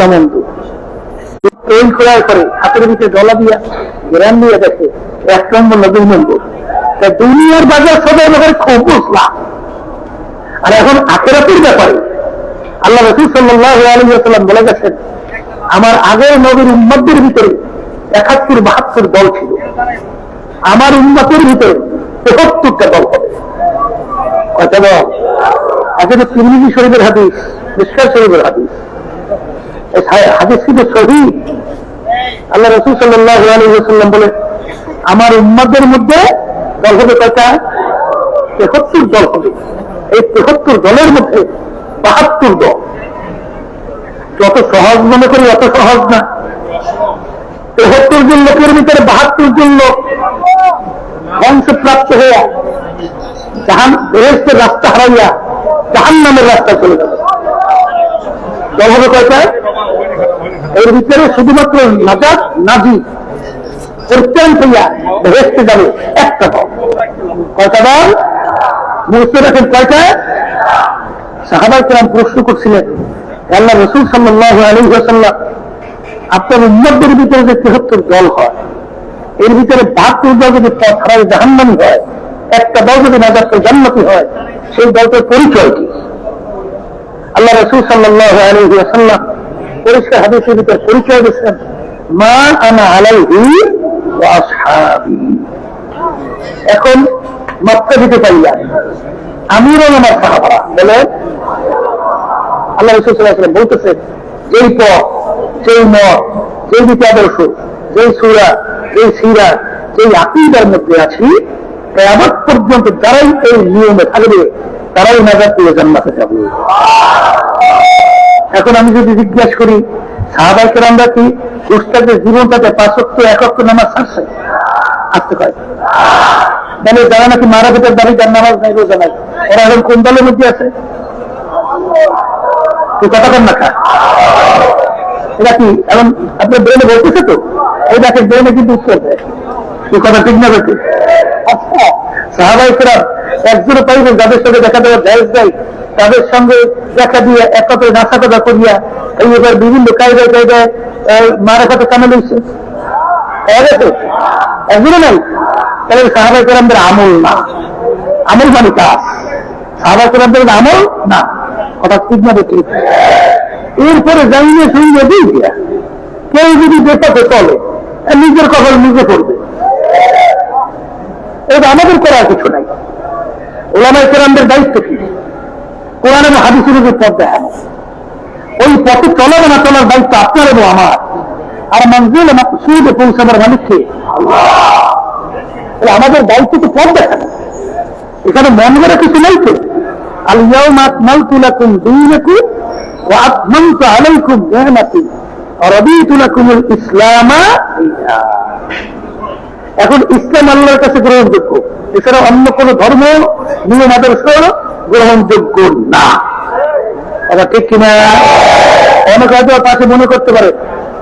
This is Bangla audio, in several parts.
না মন্দ তৈল করার পরে হাতের ভিতরে ডলা দিয়া গ্রাম দিয়ে দেখে এক নম্বর না দুই নম্বর তা দুনিয়ার বাজার সবাই লোকের খুব বুঝলা আর এখন আখেরাতের ব্যাপারে আল্লাহ রসুল সাল্লাহ আলহিহাল্লাম বলে গেছেন, আমার আগের নবীর উম্মতদের ভিতরে একাত্তর বাহাত্তর দল ছিল। আমার উন্মতের ভিতরে তেহত্তরটা দল হবে। কয়টা দল আসলে তিরমিজি শরীফের হাদিস মিসকার শরীফের হাদিস আল্লাহ রসুল সাল্লাহ আলহিহাল্লাম বলে, আমার উম্মতের মধ্যে দল হবে কয়টা তেহত্তর দল হবে। এই তেহত্তর দলের মধ্যে বাহাত্তর দল। যত সহজ মনে করি অত সহজ না। তেহত্তর জন লোকের ভিতরে বাহাত্তর জন লোক ধ্বংসপ্রাপ্ত হইয়া, জাহান রাস্তা হারাইয়া জাহান নামের রাস্তা চলে যাবে দল হবে কয়টা? এর ভিতরে শুধুমাত্র নাজাত নাজি পরিত্রাণ হইয়া বেহেস্তে যাবে একটা দল। কয়টা দল? মুহূর্তে রাখেন কয়টা? সাহাবাই কেরাম প্রশ্ন করছিলেন, আল্লাহ রসুল সাল্লাহ আলী সাল্লাম আপনার উম্মদের ভিতরে যে তেহত্তর দল হয়, এর ভিতরে বাহাত্তর দল যদি হারাই জাহান্নামি হয়, একটা দল যদি নাজাত জান্নাতি হয়, সেই দলটার পরিচয় কি? আল্লাহ রসুল সাল্লাহ পরিষ্কার হাদিসের ভিতরে পরিচয় দিচ্ছেন মা আনা আলাইহি এখন মক্কা দিতে পারিয়া আমিরও আমার সাহাবারা বলে আল্লাহ রসুল সাল্লাহ বলতেছে, যেই পথ, যেই মত, যেই নীতি আদর্শ, যেই সুরা, যেই সিরা, যেই আকিদার মধ্যে আছি, কেয়ামত পর্যন্ত যারাই এই নিয়মে থাকবে তারাই নাজার পেয়ে জান্নাতে যাবে। এখন আমি যদি জিজ্ঞাসা করি সাহাবাইকে আমরা কি উস্তাদের জীবনটাতে পাঁচক্য একক্য নামাজ ছাড়ছে? আসতে পারে। মানে যারা নাকি মারা পেটের দাবি তার নামাজ নাই, রোজা নাই। ওরা এখন কোন দলের মধ্যে আছে? কথা কর না খা এটা কি, এখন আপনার ব্রেনে বলতেছে তো? এই দেখেন ব্রেনে কিন্তু উত্তর দেয়। কথা ঠিক না বেশি আচ্ছা সাহাবাই ফেরার একজনও পাইবেন যাদের সঙ্গে দেখা দেওয়া জায়জ দেয় তাদের সঙ্গে দেখা দিয়ে একত্রে নাচা কথা করিয়া এই এবার বিভিন্ন কায়দায় কায়দায় মারা কথা কামে লইছে পাওয়া গেছে একজনও নাই। তাহলে সাহাবাই কেরামদের আমল না। আমল মানে কাজ। সাহাবাই কেরামদের আমল না। কথা ঠিক না বেশি এরপরে জানিয়ে শুনিয়ে দিই দিয়া কেউ যদি দেশাতে চলে নিজের কপাল নিজে করবে এটা আমাদের করার কিছু নাই। ওলামাই কেরামদের দায়িত্ব কি? কোরআন এবং হাদিসের উপর পথ দেখানো ওই পথে চলাবে না চলার দায়িত্ব আপনার এবং আমার। আর মঞ্জুল সুদে পৌঁছাবার মালিককে আমাদের দায়িত্ব তো পথ দেখানো এখানে মন করা কিছু নাই তো। আলিয়াউম আকমালতু লাকুম দীনাকুম ওয়া আতমামতু আলাইকুম নি'মাতি। ওয়া রাদিতু লাকুমুল ইসলামা। এখন ইসলাম আল্লাহর কাছে গ্রহণযোগ্য। এছাড়া অন্য কোন ধর্ম, নিয়ম, আদর্শ গ্রহণযোগ্য না। এটা ঠিক কিনা? অনেক হয়তো তাকে মনে করতে পারে,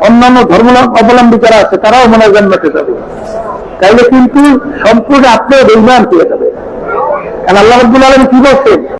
অন্যান্য ধর্ম অবলম্বী যারা আছে, তারাও মনে জান্নাতে যাবে। তাইলে কিন্তু সম্পূর্ণ আপনার বেইমান পেয়ে যাবে। কারণ আল্লাহ রব্বুল আলম কি বলছেন?